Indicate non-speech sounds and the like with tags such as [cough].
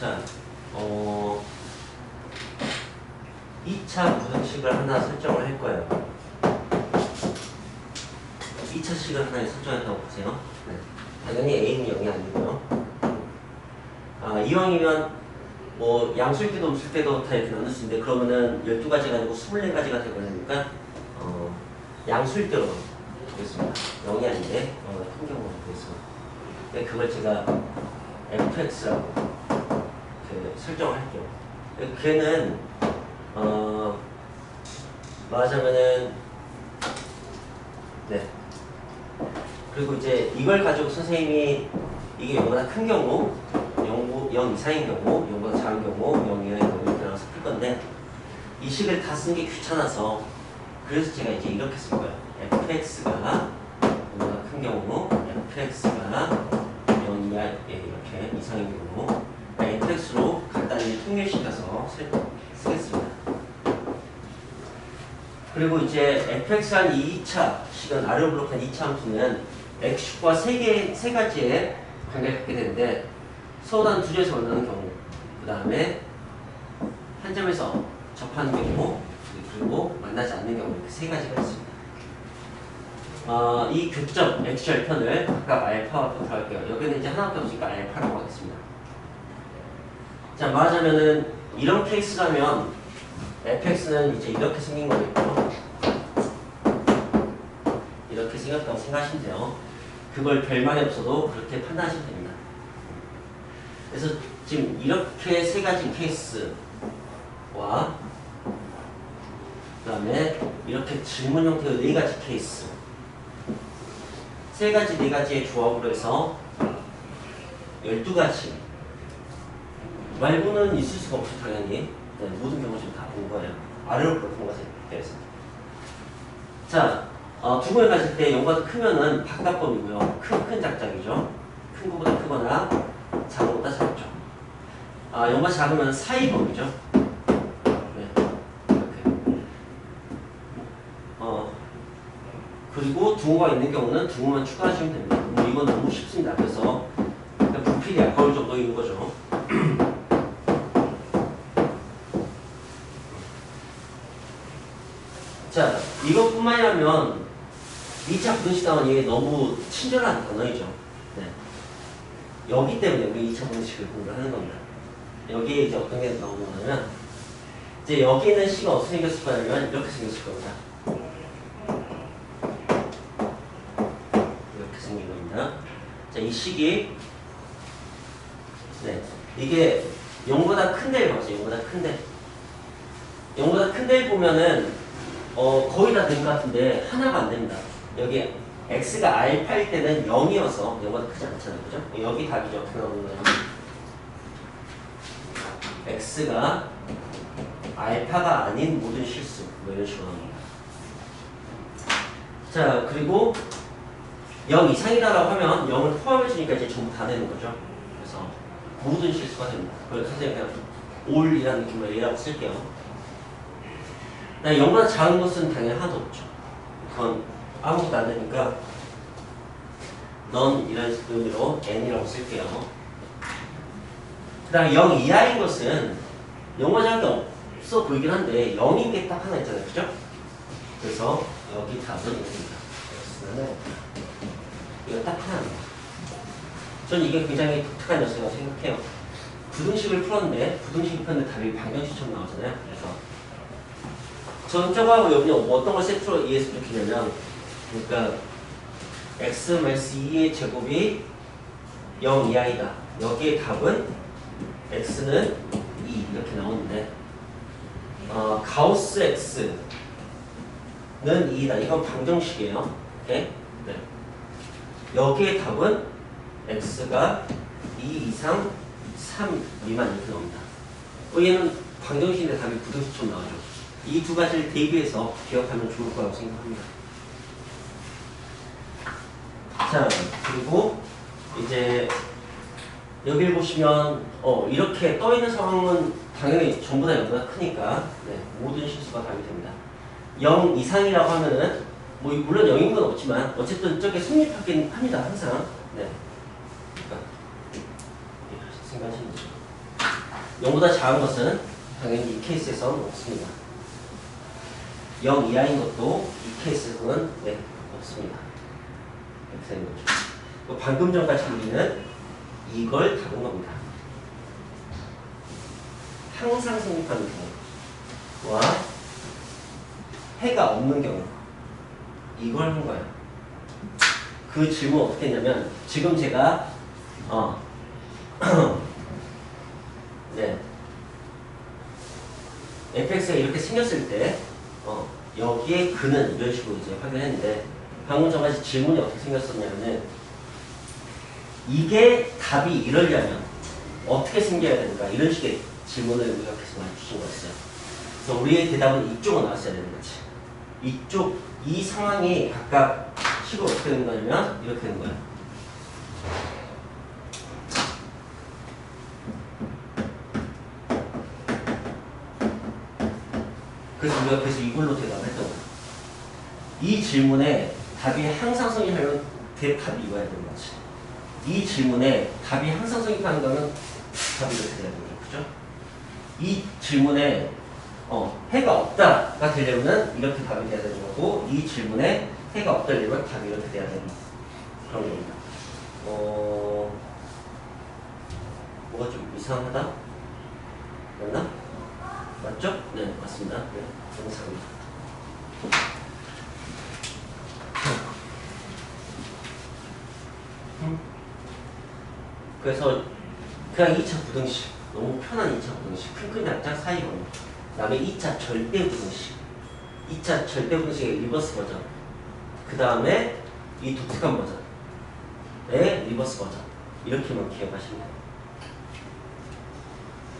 자, 어, 2차 부등식을 하나 설정을 할 거예요. 2차 식을 하나 설정했다고 보세요. 네. 당연히 A는 0이 아니고요. 아, 이왕이면 뭐 양수일 때도 없을 때도 다 이렇게 나눌 수 있는데 그러면은 12가지가 아니고 24가지가 되버리니까 어, 양수일 때로 보겠습니다. 0이 아닌데 어, 큰 경우로 보겠습니다. 근데 그걸 제가 fx라고 그 설정을 할게요. 걔는 어 말하자면은 네 그리고 이제 이걸 가지고 선생님이 이게 0보다 큰 경우 0, 0 이상인 경우 0보다 작은 경우 0 이하인 경우 이렇게 나눠서 풀 건데 이 식을 다 쓰는 게 귀찮아서 그래서 제가 이제 이렇게 쓸 거예요 fx가 0보다 큰 경우 fx가 0 이하 예, 이렇게 이상인 경우 fx로 간단히 통일시켜서 쓸- 쓰겠습니다 그리고 이제 fx한 2차 식은 아래로 블록한 2차 함수는 x축과 세 개, 세 가지의 관계를 갖게 되는데 서울한 두 점에서 만나는 경우 그 다음에 한 점에서 접하는 경우 그리고 만나지 않는 경우 이렇게 세 가지가 있습니다. 어, 이 교점 x절편을 각각 알파와 표로 할게요. 여기는 이제 하나밖에 없으니까 알파라고 하겠습니다. 자 말하자면은 이런 케이스라면 fx는 이제 이렇게 생긴 거겠죠. 이렇게 생겼다고 생각하시면 돼요. 그걸 별말이 없어도 그렇게 판단하시면 됩니다. 그래서 지금 이렇게 세 가지 케이스와 그 다음에 이렇게 질문 형태의 네 가지 케이스 세 가지 네 가지의 조합으로 해서 12가지 말고는 있을 수가 없죠 당연히. 네, 모든 경우 지금 다본 거예요. 아래로 본 것에 대해서 자 어, 두 번을 가질 때 0보다 크면은 바깥범이고요. 큰 큰 작작이죠. 큰 거보다 크거나 작은 거보다 작죠. 아 0보다 작으면 사이범이죠. 네어 그리고 둥어가 있는 경우는 둥어만 추가하시면 됩니다. 뭐 이건 너무 쉽습니다. 그래서 그냥 부필이 아까울 정도인 거죠 자, 이것 뿐만이라면 2차 부등식당은 이게 너무 친절한 단어이죠. 네. 여기 때문에 우리 2차 부등식을 공부를 하는 겁니다. 여기에 이제 어떤 게 나오냐면 이제 여기 있는 식이 어떻게 생겼을 거냐면 이렇게 생겼을 겁니다. 이렇게 생긴 겁니다. 자, 이 식이 네, 이게 0보다 큰 데를 봐서 0보다 큰 데. 0보다 큰 데를 보면은 어, 거의 다 된 것 같은데 하나가 안 됩니다. 여기 x가 알파일 때는 0이어서 0보다 크지 않잖아요. 그죠? 여기 답이죠. 거예요? x가 알파가 아닌 모든 실수 뭐 이런 식으로 나옵니다. 자 그리고 0 이상이다라고 하면 0을 포함해 주니까 이제 전부 다 되는 거죠. 그래서 모든 실수가 됩니다. 그걸 선생님 그냥 올이라는 느낌으로 A라고 쓸게요. 나 0보다 작은 것은 당연히 하나도 없죠. 그건 아무것도 안 되니까 넌 이런 의미로 n이라고 쓸게요. 그 다음에 0 이하인 것은 0보다 작은 게 없어 보이긴 한데 0인 게 딱 하나 있잖아요. 그죠? 그래서 여기 답은 0입니다. x는 이거 딱 하나입니다. 전 이게 굉장히 독특한 녀석이라고 생각해요. 부등식을 풀었는데 부등식을 풀었는데 답이 방정식처럼 나오잖아요. 그래서 전 저거하고 여기 어떤 걸 세트로 이해했으면 좋겠냐면 그러니까 x 마이너스 2의 제곱이 0 이하이다. 여기에 답은 x는 2 이렇게 나오는데 어, 가우스 x는 2다. 이건 방정식이에요. 오케이? 네. 여기에 답은 x가 2 이상 3 미만 이렇게 나옵니다. 어, 얘는 방정식인데 답이 부등식처럼 나오죠. 이 두 가지를 대비해서 기억하면 좋을 거라고 생각합니다. 자, 그리고 이제 여기를 보시면 어, 이렇게 떠 있는 상황은 당연히 전부 다 0보다 크니까 네, 모든 실수가 답이 됩니다. 0 이상이라고 하면은 뭐 물론 0인 건 없지만 어쨌든 저게 성립하긴 합니다. 항상. 네. 그러니까 생각하시면 되죠. 0보다 작은 것은 당연히 이 케이스에서는 없습니다. 0 이하인 것도 이 케이스에서는 네, 없습니다. 거죠. 그 방금 전까지 우리는 이걸 다룬 겁니다. 항상 성립하는 경우와 해가 없는 경우 이걸 한 거예요. 그 질문 어떻게 했냐면 지금 제가 어 [clears throat] 네. fx가 이렇게 생겼을 때, 어, 여기에 근은 이런 식으로 이제 확인했는데, 방금 전까지 질문이 어떻게 생겼었냐면은, 이게 답이 이러려면 어떻게 생겨야 되는가, 이런 식의 질문을 우리가 계속 많이 주신 거였어요. 그래서 우리의 대답은 이쪽으로 나왔어야 되는 거지. 이쪽, 이 상황이 각각 식으로 어떻게 되는 거냐면, 이렇게 되는 거예 그래서 우리가 계속 이걸로 대답을 했던 거야. 이 질문에 답이 항상 성립하면 대 답이 이거야 되는 거지. 이 질문에 답이 항상 성립하는 거는 답이 이렇게 되는 거죠. 그죠? 이 질문에 어, 해가 없다가 되려면 이렇게 답이 돼야 되는 거고 이 질문에 해가 없다려면 답이 이렇게 돼야 되는 그런 겁니다. 어, 뭐가 좀 이상하다? 맞나? 맞죠? 네, 맞습니다. 네, 정상입니다. 그래서 그냥 2차 부등식 너무 편한 2차 부등식 큰큰 약자 사이거든요. 그 다음에 2차 절대 부등식 2차 절대 부등식의 리버스 버전 그 다음에 이 독특한 버전의 리버스 버전 이렇게만 기억하시면 돼요.